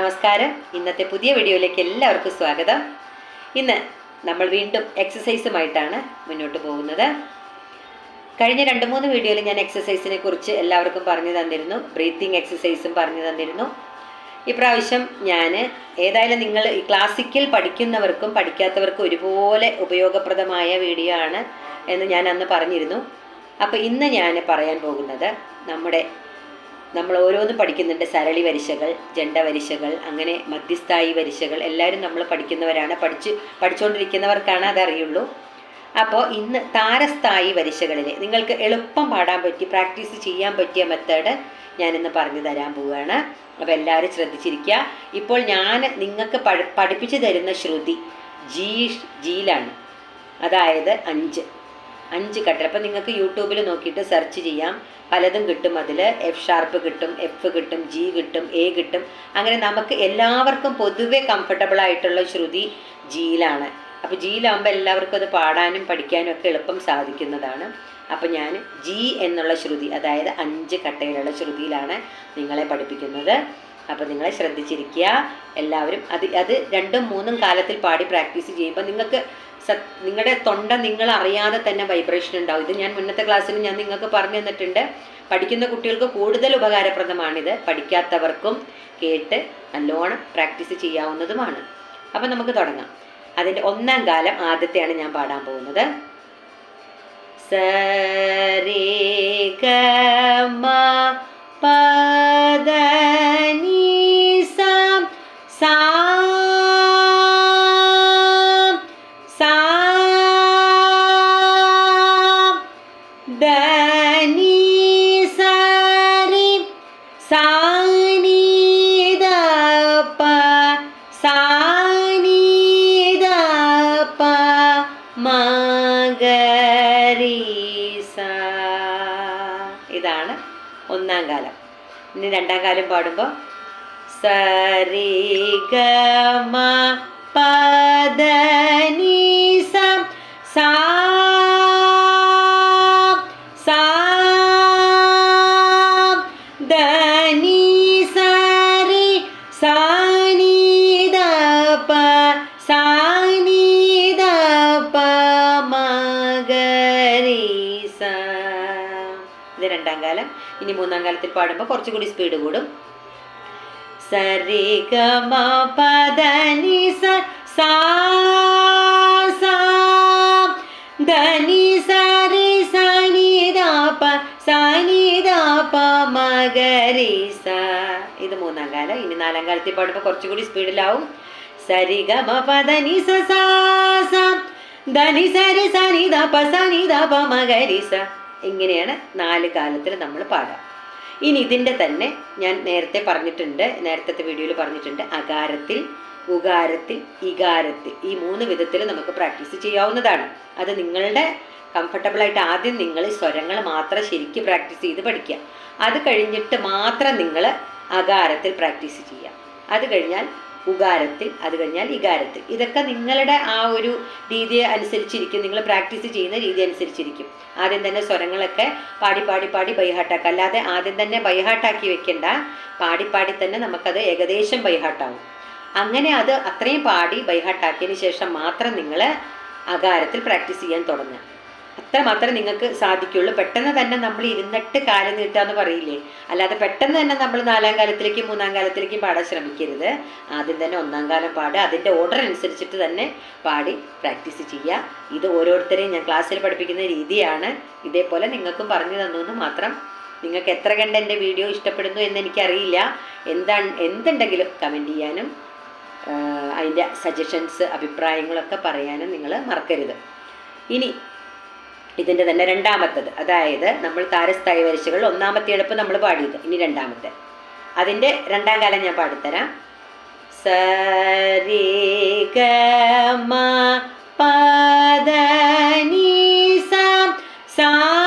നമസ്കാരം. ഇന്നത്തെ പുതിയ വീഡിയോയിലേക്ക് എല്ലാവർക്കും സ്വാഗതം. ഇന്ന് നമ്മൾ വീണ്ടും എക്സസൈസുമായിട്ടാണ് മുന്നോട്ട് പോകുന്നത്. കഴിഞ്ഞ രണ്ട് മൂന്ന് വീഡിയോയിൽ ഞാൻ എക്സസൈസിനെ കുറിച്ച് എല്ലാവർക്കും പറഞ്ഞു തന്നിരുന്നു. ബ്രീത്തിങ് എക്സസൈസും പറഞ്ഞു തന്നിരുന്നു. ഇപ്രാവശ്യം ഞാൻ ഏതായാലും നിങ്ങൾ ഈ ക്ലാസിക്കൽ പഠിക്കുന്നവർക്കും പഠിക്കാത്തവർക്കും ഒരുപോലെ ഉപയോഗപ്രദമായ വീഡിയോ ആണ് എന്ന് ഞാൻ അന്ന് പറഞ്ഞിരുന്നു. അപ്പോൾ ഇന്ന് ഞാൻ പറയാൻ പോകുന്നത് നമ്മുടെ നമ്മൾ ഓരോന്നും പഠിക്കുന്നുണ്ട്. സരളി വരിശകൾ ജണ്ട വരിശകൾ അങ്ങനെ മധ്യസ്ഥായി വരിശകൾ. എല്ലാവരും നമ്മൾ പഠിക്കുന്നവരാണ്. പഠിച്ച് പഠിച്ചുകൊണ്ടിരിക്കുന്നവർക്കാണ് അതറിയുള്ളൂ. അപ്പോൾ ഇന്ന് താരസ്ഥായി വരിശകളിൽ നിങ്ങൾക്ക് എളുപ്പം പാടാൻ പറ്റി പ്രാക്ടീസ് ചെയ്യാൻ പറ്റിയ മെത്തേഡ് ഞാനിന്ന് പറഞ്ഞു തരാൻ പോവുകയാണ്. അപ്പോൾ എല്ലാവരും ശ്രദ്ധിച്ചിരിക്കുക. ഇപ്പോൾ ഞാൻ നിങ്ങൾക്ക് പഠി പഠിപ്പിച്ചു തരുന്ന ശ്രുതി ജി ജിയിലാണ് അതായത് അഞ്ച്. അഞ്ച് കട്ടൽ അപ്പം നിങ്ങൾക്ക് യൂട്യൂബിൽ നോക്കിയിട്ട് സെർച്ച് ചെയ്യാം. പലതും കിട്ടും അതിൽ എഫ് ഷാർപ്പ് കിട്ടും എഫ് കിട്ടും ജി കിട്ടും എ കിട്ടും. അങ്ങനെ നമുക്ക് എല്ലാവർക്കും പൊതുവെ കംഫർട്ടബിൾ ആയിട്ടുള്ള ശ്രുതി ജിയിലാണ് അപ്പോൾ ജിയിലാകുമ്പോൾ എല്ലാവർക്കും അത് പാടാനും പഠിക്കാനും ഒക്കെ എളുപ്പം സാധിക്കുന്നതാണ്. അപ്പോൾ ഞാൻ ജി എന്നുള്ള ശ്രുതി അതായത് അഞ്ച് കട്ടയിലുള്ള ശ്രുതിയിലാണ് നിങ്ങളെ പഠിപ്പിക്കുന്നത്. അപ്പോൾ നിങ്ങളെ ശ്രദ്ധിച്ചിരിക്കുക. എല്ലാവരും അത് അത് രണ്ടും മൂന്നും കാലത്തിൽ പാടി പ്രാക്ടീസ് ചെയ്യുമ്പോൾ നിങ്ങൾക്ക് നിങ്ങളുടെ തൊണ്ട നിങ്ങൾ അറിയാതെ തന്നെ വൈബ്രേഷൻ ഉണ്ടാവും. ഇത് ഞാൻ മുന്നത്തെ ക്ലാസ്സിൽ ഞാൻ നിങ്ങൾക്ക് പറഞ്ഞു തന്നിട്ടുണ്ട്. പഠിക്കുന്ന കുട്ടികൾക്ക് കൂടുതൽ ഉപകാരപ്രദമാണിത്. പഠിക്കാത്തവർക്കും കേട്ട് നല്ലോണം പ്രാക്ടീസ് ചെയ്യാവുന്നതുമാണ്. അപ്പം നമുക്ക് തുടങ്ങാം. അതിന്റെ ഒന്നാം കാലം ആദ്യത്തെയാണ് ഞാൻ പാടാൻ പോകുന്നത്. സരേ ഗമ ധനി സരി ഇതാണ് ഒന്നാം കാലം. ഇനി രണ്ടാം കാലം പാടുമ്പോൾ സരി ഗ പദ രണ്ടാം കാലം. ഇനി മൂന്നാം കാലത്തിൽ പാടുമ്പോൾ കുറച്ചുകൂടി സ്പീഡ് കൂടും സരി ഗ മ പദ നി സ സാ സാ ധ സരി സനി ദാപ സനി ദാപ പ മഗരി സ. ഇത് മൂന്നാം കാലം. ഇനി നാലാം കാലത്തിൽ പാടുമ്പോൾ കുറച്ചുകൂടി സ്പീഡിലാവും സരി ഗ മ പദ സ സാ സ ധ സരി സനി ദ പ സനി ദ പ മഗരി സ. ഇങ്ങനെയാണ് നാല് കാലത്തിൽ നമ്മൾ പാടുക ഇനി ഇതിന്റെ തന്നെ ഞാൻ നേരത്തെ പറഞ്ഞിട്ടുണ്ട് നേരത്തെ വീഡിയോയിൽ പറഞ്ഞിട്ടുണ്ട് അകാരത്തിൽ ഉകാരത്തിൽ ഇകാരത്തിൽ. ഈ മൂന്ന് വിധത്തിൽ നമുക്ക് പ്രാക്ടീസ് ചെയ്യാവുന്നതാണ്. അത് നിങ്ങളുടെ കംഫർട്ടബിളായിട്ട് ആദ്യം നിങ്ങൾ സ്വരങ്ങൾ മാത്രം ശരിക്കും പ്രാക്ടീസ് ചെയ്ത് പഠിക്കുക. അത് കഴിഞ്ഞിട്ട് മാത്രം നിങ്ങൾ അകാരത്തിൽ പ്രാക്ടീസ് ചെയ്യുക. അത് കഴിഞ്ഞാൽ ഉകാരത്തിൽ അത് കഴിഞ്ഞാൽ ഇകാരത്തിൽ. ഇതൊക്കെ നിങ്ങളുടെ ആ ഒരു രീതിയെ അനുസരിച്ചിരിക്കും. നിങ്ങൾ പ്രാക്ടീസ് ചെയ്യുന്ന രീതി അനുസരിച്ചിരിക്കും. ആദ്യം തന്നെ സ്വരങ്ങളൊക്കെ പാടി പാടി പാടി ബൈഹാട്ടാക്കുക അല്ലാതെ ആദ്യം തന്നെ ബൈഹാട്ടാക്കി വെക്കണ്ട. പാടി പാടി തന്നെ നമുക്കത് ഏകദേശം ബൈഹാട്ടാവും അങ്ങനെ അത് അത്രയും പാടി ബൈഹാട്ടാക്കിയതിന് ശേഷം മാത്രം നിങ്ങൾ അകാരത്തിൽ പ്രാക്ടീസ് ചെയ്യാൻ തുടങ്ങുക. അത്ര മാത്രമേ നിങ്ങൾക്ക് സാധിക്കുള്ളൂ. പെട്ടെന്ന് തന്നെ നമ്മൾ ഇരുന്നിട്ട് കാലം നീട്ടാന്ന് പറയില്ലേ? അല്ലാതെ പെട്ടെന്ന് തന്നെ നമ്മൾ നാലാം കാലത്തിലേക്കും മൂന്നാം കാലത്തിലേക്കും പാടാൻ ശ്രമിക്കരുത്. ആദ്യം തന്നെ ഒന്നാം കാലം പാടുക. അതിന്റെ ഓർഡർ അനുസരിച്ചിട്ട് തന്നെ പാടി പ്രാക്ടീസ് ചെയ്യുക. ഇത് ഓരോരുത്തരെയും ഞാൻ ക്ലാസ്സിൽ പഠിപ്പിക്കുന്ന രീതിയാണ്. ഇതേപോലെ നിങ്ങൾക്കും പറഞ്ഞു തന്നു എന്ന് മാത്രം നിങ്ങൾക്ക് എത്ര കണ്ട് എന്റെ വീഡിയോ ഇഷ്ടപ്പെടുന്നു എന്ന് എനിക്കറിയില്ല. എന്താണ് എന്തുണ്ടെങ്കിലും കമന്റ് ചെയ്യാനും അതിന്റെ സജഷൻസ് അഭിപ്രായങ്ങളൊക്കെ പറയാനും നിങ്ങൾ മറക്കരുത്. ഇനി ഇതിന്റെ തന്നെ രണ്ടാമത്തത്. അതായത് നമ്മൾ താരസ്ഥായി വരിശകൾ ഒന്നാമത്തെ എളുപ്പ് നമ്മൾ പാടിയത്. ഇനി രണ്ടാമത്തെ. അതിന്റെ രണ്ടാം കാലം ഞാൻ പാടിത്തരാം. സരി ഗ മ സാ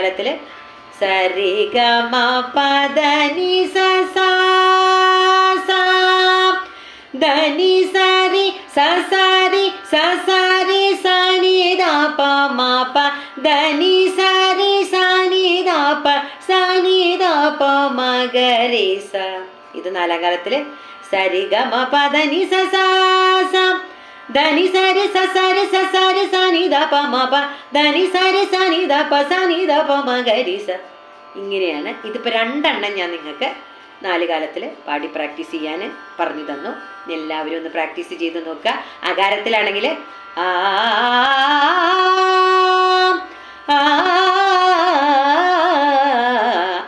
കാലത്തിൽ സരി ഗ മ പദ നി സ സാ സാ ധനി സരി സ സരി സ സരി സ നി ദ പ മ പ ധനി സരി സ നി ദ പ സ നി ദ പ മ ഗ രി സ ഇത് നാലാം കാലത്തിൽ സരി ഗ മ പ సరి సరి సరి సని ద ప സരി ప സരി సరి സരി ద ప ദ ద ప പ గరి സ ഇങ്ങനെയാണ് ഇതിപ്പോൾ രണ്ടെണ്ണം ഞാൻ നിങ്ങൾക്ക് നാല് കാലത്തിൽ പാടി പ്രാക്ടീസ് ചെയ്യാൻ പറഞ്ഞു തന്നു എല്ലാവരും ഒന്ന് പ്രാക്ടീസ് ചെയ്ത് നോക്കുക അകാരത്തിലാണെങ്കിൽ ആ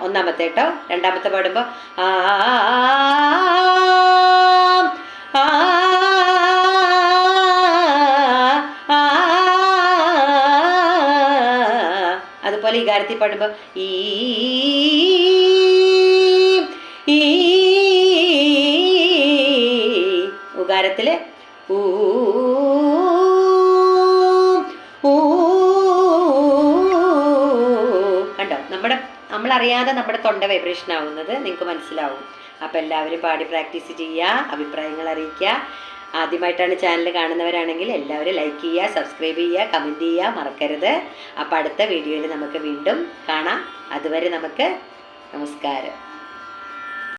ഒന്നാമത്തെ കേട്ടോ രണ്ടാമത്തെ പാടുമ്പോൾ ആ, അതുപോലെ ഈ ഗാനത്തിൽ പാടുമ്പോൾ ഈ ഉകാരത്തിൽ കണ്ടോ? നമ്മുടെ നമ്മളറിയാതെ നമ്മുടെ തൊണ്ട വൈബ്രേഷൻ ആവുന്നത് നിങ്ങൾക്ക് മനസ്സിലാവും. അപ്പോൾ എല്ലാവരും പാടി പ്രാക്ടീസ് ചെയ്യുക അഭിപ്രായങ്ങൾ അറിയിക്കുക. ആദ്യമായിട്ടാണ് ചാനൽ കാണുന്നവരാണെങ്കിൽ എല്ലാവരും ലൈക്ക് ചെയ്യുക സബ്സ്ക്രൈബ് ചെയ്യുക കമന്റ് ചെയ്യുക മറക്കരുത്. അപ്പോൾ അടുത്ത വീഡിയോയിൽ നമുക്ക് വീണ്ടും കാണാം. അതുവരെ നമുക്ക് നമസ്കാരം.